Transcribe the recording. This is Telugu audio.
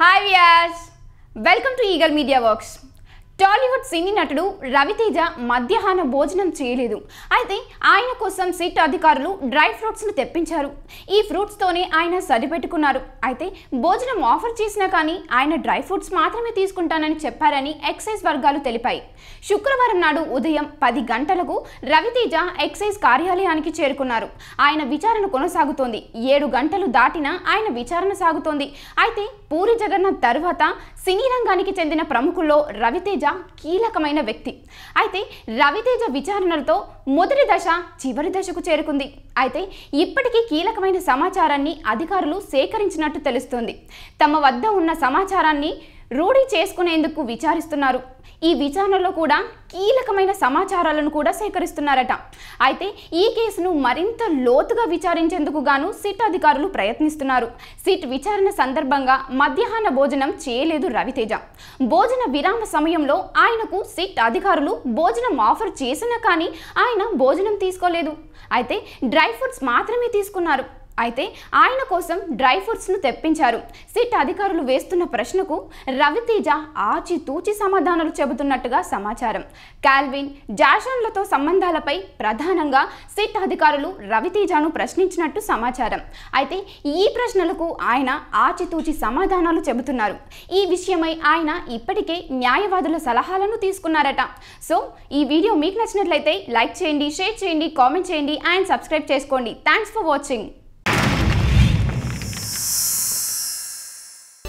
Hi viewers welcome to Eagle media works Tollywood cine నటుడు రవితేజ మధ్యాహ్న భోజనం చేయలేదు. అయితే ఆయన కోసం సిట్ అధికారులు డ్రై ఫ్రూట్స్ను తెప్పించారు. ఈ ఫ్రూట్స్తోనే ఆయన సరిపెట్టుకున్నారు. అయితే భోజనం ఆఫర్ చేసినా కానీ ఆయన డ్రై ఫ్రూట్స్ మాత్రమే తీసుకుంటానని చెప్పారని ఎక్సైజ్ వర్గాలు తెలిపాయి. శుక్రవారం నాడు ఉదయం పది గంటలకు రవితేజ ఎక్సైజ్ కార్యాలయానికి చేరుకున్నారు. ఆయన విచారణ కొనసాగుతోంది. ఏడు గంటలు దాటినా ఆయన విచారణ సాగుతోంది. అయితే పూరి జగన్నాథ్ తర్వాత సినీ రంగానికి చెందిన ప్రముఖుల్లో రవితేజ కీలకమైన వ్యక్తి. అయితే రవితేజ విచారణలతో మొదటి దశ చివరి దశకు చేరుకుంది. అయితే ఇప్పటికీ కీలకమైన సమాచారాన్ని అధికారులు సేకరించినట్టు తెలుస్తోంది. తమ వద్ద ఉన్న సమాచారాన్ని రూఢీ చేసుకునేందుకు విచారిస్తున్నారు. ఈ విచారణలో కూడా కీలకమైన సమాచారాలను కూడా సేకరిస్తున్నారట. అయితే ఈ కేసును మరింత లోతుగా విచారించేందుకు గాను సిట్ అధికారులు ప్రయత్నిస్తున్నారు. సిట్ విచారణ సందర్భంగా మధ్యాహ్న భోజనం చేయలేదు రవితేజ. భోజన విరామ సమయంలో ఆయనకు సిట్ అధికారులు భోజనం ఆఫర్ చేసినా కానీ ఆయన భోజనం తీసుకోలేదు. అయితే డ్రై ఫ్రూట్స్ మాత్రమే తీసుకున్నారు. అయితే ఆయన కోసం డ్రై ఫ్రూట్స్ను తెప్పించారు. సిట్ అధికారులు వేస్తున్న ప్రశ్నకు రవితేజ ఆచితూచి సమాధానాలు చెబుతున్నట్టుగా సమాచారం. కాల్విన్ జాషన్లతో సంబంధాలపై ప్రధానంగా సిట్ అధికారులు రవితేజను ప్రశ్నించినట్టు సమాచారం. అయితే ఈ ప్రశ్నలకు ఆయన ఆచితూచి సమాధానాలు చెబుతున్నారు. ఈ విషయమై ఆయన ఇప్పటికే న్యాయవాదుల సలహాలను తీసుకున్నారట. సో ఈ వీడియో మీకు నచ్చినట్లయితే లైక్ చేయండి షేర్ చేయండి కామెంట్ చేయండి అండ్ సబ్స్క్రైబ్ చేసుకోండి. Thanks for watching.